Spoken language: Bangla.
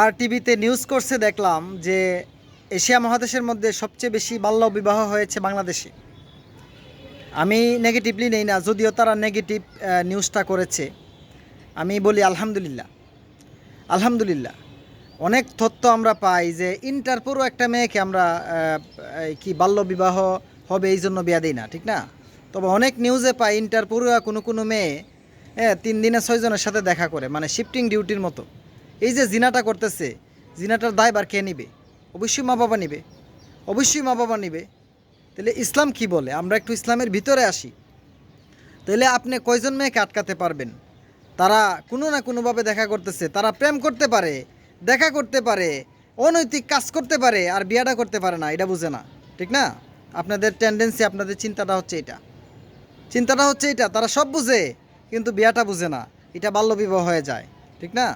আর টিভিতে নিউজ করছে দেখলাম যে এশিয়া মহাদেশের মধ্যে সবচেয়ে বেশি বাল্য বিবাহ হয়েছে বাংলাদেশে। আমি নেগেটিভলি নেই না, যদিও তারা নেগেটিভ নিউজটা করেছে। আমি বলি আলহামদুলিল্লাহ। আলহামদুলিল্লাহ। অনেক তথ্য আমরা পাই যে ইন্টার পুরো একটা মেয়েকে আমরা কি বাল্য বিবাহ হবে এই জন্য বিয়া দিই না, ঠিক না? তবে অনেক নিউজে পাই ইন্টার পুরো কোনো কোনো মেয়ে হ্যাঁ তিন দিনে ছয়জনের সাথে দেখা করে মানে শিফটিং ডিউটির মতো। এই যে জিনাটা করতেছে, জিনাটার দায় দায়বার কে নিবে? অবশ্যই মা বাবা নিবে। অবশ্যই মা বাবা নিবে। তাহলে ইসলাম কি বলে? আমরা একটু ইসলামের ভিতরে আসি। তাহলে আপনি কয়জন মেয়েকে আটকাতে পারবেন? তারা কোনো না কোনোভাবে দেখা করতেছে। তারা প্রেম করতে পারে, দেখা করতে পারে, অনৈতিক কাজ করতে পারে, আর বিয়াটা করতে পারে না। এটা বুঝে না। ঠিক না? আপনাদের টেন্ডেন্সি আপনাদের চিন্তাটা হচ্ছে এটা। চিন্তাটা হচ্ছে এটা। তারা সব বুঝে, কিন্তু বিয়াটা বুঝে না। এটা বাল্যবিবাহ হয়ে যায়। ঠিক না?